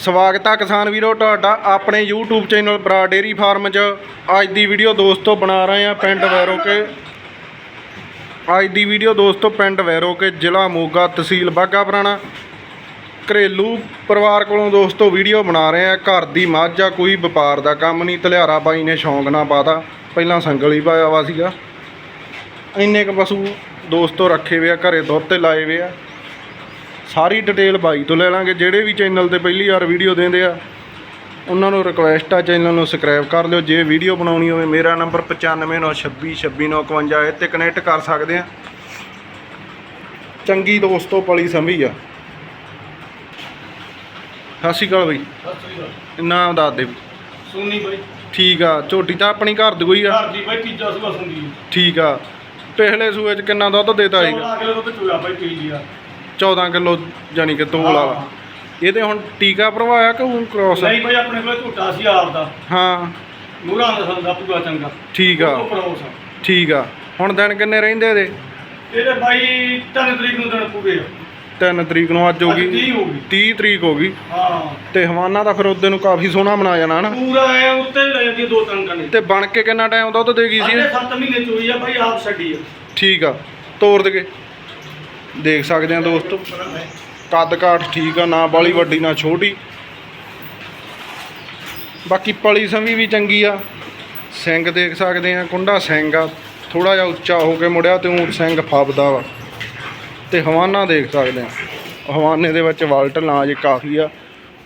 ਸਵਾਗਤ ਆ ਕਿਸਾਨ ਵੀਰੋ, ਤੁਹਾਡਾ ਆਪਣੇ YouTube ਚੈਨਲ ਬਰਾ ਡੇਰੀ ਫਾਰਮ 'ਚ। ਅੱਜ ਦੀ ਵੀਡੀਓ ਦੋਸਤੋ ਬਣਾ ਰਹੇ ਆ ਪਿੰਡ ਵੈਰੋਕੇ। ਅੱਜ ਦੀ ਵੀਡੀਓ ਦੋਸਤੋ ਪਿੰਡ ਵੈਰੋਕੇ, ਜ਼ਿਲ੍ਹਾ ਮੋਗਾ ਤਹਿਸੀਲ ਬਾਗਾ ਪੁਰਾਣਾ। ਘਰੇਲੂ ਪਰਿਵਾਰ ਕੋਲੋਂ ਦੋਸਤੋ ਵੀਡੀਓ ਬਣਾ ਰਹੇ ਆ। ਘਰ ਦੀ ਮੱਝ ਆ, ਕੋਈ ਵਪਾਰ ਦਾ ਕੰਮ ਨਹੀਂ। ਤਲਿਆਰਾ ਬਾਈ ਨੇ ਸ਼ੌਂਕ ਨਾਲ ਪਾਤਾ। ਪਹਿਲਾਂ ਸੰਗਲ ਹੀ ਪਾਇਆ ਵਾ ਸੀਗਾ। ਇੰਨੇ ਕ ਪਸ਼ੂ ਦੋਸਤੋ ਰੱਖੇ ਵੇ ਆ, ਘਰੇ ਦੁੱਧ ਤੇ ਲਾਏ ਵੇ ਆ। ਸਾਰੀ ਡਿਟੇਲ ਬਾਈ ਤੋਂ ਲੈ ਲਾਂਗੇ। ਜਿਹੜੇ ਵੀ ਚੈਨਲ ਤੇ ਪਹਿਲੀ ਵਾਰ ਵੀਡੀਓ ਦਿੰਦੇ ਆ ਉਹਨਾਂ ਨੂੰ ਰਿਕੁਐਸਟ ਆ ਚੈਨਲ ਨੂੰ ਸਬਸਕ੍ਰਾਈਬ ਕਰ ਲਿਓ। ਜੇ ਵੀਡੀਓ ਬਣਾਉਣੀ ਹੋਵੇ ਮੇਰਾ ਨੰਬਰ 9596262951 ਇਹ ਤੇ ਕਨੈਕਟ ਕਰ ਸਕਦੇ ਆ। ਚੰਗੀ ਦੋਸਤੋ ਪਲੀ ਸੰਭੀ ਆ। ਸਤਿ ਸ਼੍ਰੀ ਅਕਾਲ ਬਈ। ਨਾਮ ਦੱਸ ਦੇ। ਸੁਣੀ ਬਾਈ। ਠੀਕ ਆ ਝੋਟੀ ਤਾਂ ਆਪਣੀ ਘਰ ਦੀ ਕੋਈ ਆ? ਘਰ ਦੀ ਬਾਈ ਤੀਜਾ ਸੁਆ ਸੁਣੀ ਠੀਕ ਆ। ਪਿਛਲੇ ਸੂਏ ਚ ਕਿੰਨਾ ਦੁੱਧ ਦੇਤਾ ਸੀਗਾ ਕਿਲੋ ਦੁੱਧ ਚੋਇਆ ਬਾਈ ਪੀ ਲਿਆ 14 ਕਿਲੋ ਜਾਨੀ ਕਿ ਤੋਲ ਵਾਲਾ। ਇਹਦੇ ਹੁਣ ਟੀਕਾ ਭਰਵਾਇਆ ਕਿ ਉਹ ਕ੍ਰੋਸ ਨਹੀਂ ਬਾਈ ਆਪਣੇ ਕੋਲ ਝੂਟਾ ਸੀ ਆਪ ਦਾ ਹਾਂ ਮੂਰਾਂ ਦਾ ਸੰਦਾ ਪੂਰਾ ਚੰਗਾ। ਠੀਕ ਆ। ਉਹ। ਠੀਕ ਆ। ਹੁਣ ਦਿਨ ਕਿੰਨੇ ਰਹਿੰਦੇ ਇਹਦੇ? ਇਹਦੇ ਬਾਈ ਤਿੰਨ ਤਰੀਕ ਨੂੰ ਦਿਨ ਪੂਰੇ ਆ। 3 ਤਰੀਕ ਨੂੰ ਅੱਜ ਹੋ ਅੱਜ ਗਈ 30 ਹੋ ਗਈ। 30 ਤਰੀਕ ਹੋ ਗਈ। ਹਾਂ। ਤੇ ਹਵਾਨਾ ਤਾਂ ਫਿਰ ਉਹਦੇ ਨੂੰ ਕਾਫੀ ਸੋਹਣਾ ਬਣਾ ਜਾਣਾ ਨਾ ਪੂਰਾ ਐ ਉੱਤੇ ਲੈ ਜਾਂਦੀ ਆ ਦੋ ਤਿੰਨ ਕੰਨੇ ਤੇ ਬਣ ਕੇ ਕਿੰਨਾ ਟਾਈਮ ਦੁੱਧ ਦੇਗੀ ਸੀ? ਅਗਲੇ ਇਹ? 7 ਮਹੀਨੇ ਚੋਈ ਆ ਬਾਈ ਆਪ ਛੱਡੀ ਆ। ਠੀਕ ਆ। ਤੋੜ ਦਗੇ ਦੇਖ ਸਕਦੇ ਆ ਦੋਸਤੋ। ਕੱਦ ਕਾਠ ਠੀਕ ਆ, ਨਾ ਬਾਲੀ ਵੱਡੀ, ਨਾ ਛੋਟੀ। ਬਾਕੀ ਪਲੀ ਸੰਵੀ ਵੀ ਚੰਗੀ ਆ। ਸਿੰਘ ਦੇਖ ਸਕਦੇ ਆ ਕੁੰਡਾ ਸਿੰਘ ਆ। ਥੋੜਾ ਜਿਹਾ ਉੱਚਾ ਹੋ ਕੇ ਮੁੜਿਆ ਤੇ ਉਹ ਸਿੰਘ ਫੱਬਦਾ ਵਾ। ਤੇ ਹਵਾਨਾ ਦੇਖ ਸਕਦੇ ਆ ਹਵਾਨੇ ਦੇ ਵਿੱਚ ਵਾਲਟ ਲਾਜ ਕਾਫੀ ਆ।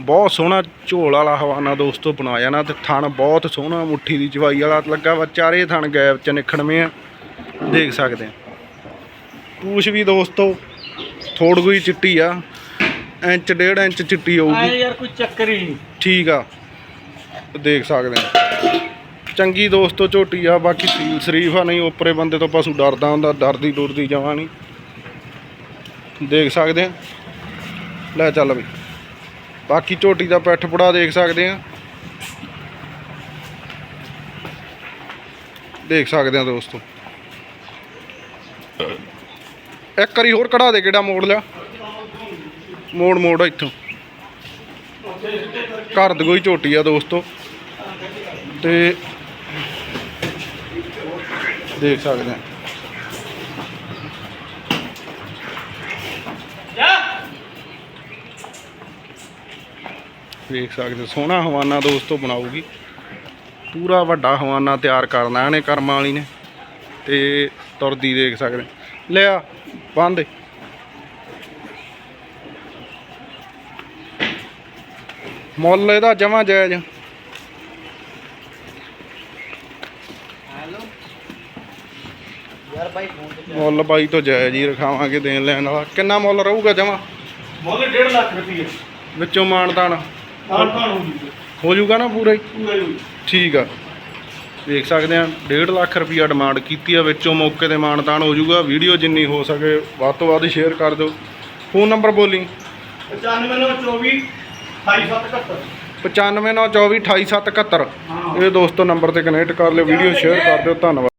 ਬਹੁਤ ਸੋਹਣਾ ਝੋਲ ਵਾਲਾ ਹਵਾਨਾ ਦੋਸਤੋ ਬਣਾਇਆ ਨਾ ਤੇ ਥਣ ਬਹੁਤ ਸੋਹਣਾ ਮੁੱਠੀ ਦੀ ਜਵਾਈ ਵਾਲਾ ਲੱਗਾ ਵਾ। ਚਾਰੇ ਥਣ ਗੈਪ ਚ ਨਿਖੜਵੇਂ ਆ। ਦੇਖ ਸਕਦੇ ਆ ਪੂਛ ਵੀ ਦੋਸਤੋ ਥੋੜ ਗਈ ਚਿੱਟੀ ਆ। ਇੰਚ ਡੇਢ ਇੰਚ ਚਿੱਟੀ ਹੋਊਗੀ। ਯਾਰ ਕੋਈ ਚੱਕਰ ਹੀ ਨਹੀਂ। ਠੀਕ ਆ। ਦੇਖ ਸਕਦੇ ਆ। ਚੰਗੀ ਦੋਸਤੋ ਝੋਟੀ ਆ ਬਾਕੀ ਸੀਲ ਸ਼ਰੀਫ ਆ ਨਹੀਂ ਉਪਰੇ ਬੰਦੇ ਤੋਂ ਪਸ਼ੂ ਡਰਦਾ ਹੁੰਦਾ ਡਰਦੀ ਡੁਰਦੀ ਜਮਾਂ ਨਹੀਂ। ਦੇਖ ਸਕਦੇ ਆ। ਲੈ ਚੱਲ ਬਈ ਬਾਕੀ ਝੋਟੀ ਦਾ ਪਿੱਠ ਪੁੜਾ ਦੇਖ ਸਕਦੇ ਆ। ਦੇਖ ਸਕਦੇ ਆ ਦੋਸਤੋ। ਇੱਕ ਵਾਰੀ ਹੋਰ ਕਢਾ ਦੇ ਕਿਹੜਾ ਮੋੜ ਲਿਆ। ਮੋੜ ਮੋੜ ਇੱਥੋਂ। ਘਰ ਦੀ ਕੋਈ ਝੋਟੀ ਆ ਦੋਸਤੋ। ਤੇ ਦੇਖ ਸਕਦੇ ਆ। ਦੇਖ ਸਕਦੇ ਸੋਹਣਾ ਹਵਾਨਾ ਦੋਸਤੋ ਬਣਾਉਗੀ ਪੂਰਾ ਵੱਡਾ ਹਵਾਨਾ ਤਿਆਰ ਕਰਨਾ ਇਹਨੇ ਕਰਮਾਂ ਵਾਲੀ ਨੇ। ਤੇ ਤੁਰਦੀ ਦੇਖ ਸਕਦੇ ਲਿਆ। ਬੰਦ ਦੇ ਮੁੱਲ ਇਹਦਾ ਜਮਾ ਜਾਇਜ਼। ਯਾਰ ਬਾਈ ਫੋਨ ਤੇ ਮੁੱਲ ਬਾਈ ਤੋਂ ਜਾਇਜ਼ ਹੀ ਰਖਾਵਾਂਗੇ ਦੇਣ ਲੈਣ ਵਾਲਾ। ਕਿੰਨਾ ਮੁੱਲ ਰਹੂਗਾ ਜਮਾ? ਮੋਲੇ 1.5 ਲੱਖ ਰੁਪਏ ਵਿੱਚੋਂ ਮਾਨਤਾਨ। ਤਾਂ ਹੋ ਜਾਊਗਾ ਨਾ ਪੂਰਾ ਹੀ? ਪੂਰੇ ਠੀਕ ਆ। ਦੇਖ ਸਕਦੇ ਆ 1.5 ਲੱਖ ਰੁਪਈਆ ਡਿਮਾਂਡ ਕੀਤੀ ਆ ਵਿੱਚੋਂ ਮੌਕੇ ਤੇ ਮਾਨਤਾਨ ਹੋ ਜਾਊਗਾ। ਵੀਡੀਓ ਜਿੰਨੀ ਹੋ ਸਕੇ ਵੱਧ ਤੋਂ ਵੱਧ ਸ਼ੇਅਰ ਕਰ ਦਿਓ। ਫੋਨ ਨੰਬਰ ਬੋਲੀ। 9524 2771 9594288771 ਹਾਂ। ਇਹ ਦੋਸਤੋ ਨੰਬਰ ਤੇ ਕਨੈਕਟ ਕਰ ਲਿਓ ਵੀਡੀਓ ਸ਼ੇਅਰ ਕਰ ਦਿਓ। ਧੰਨਵਾਦ।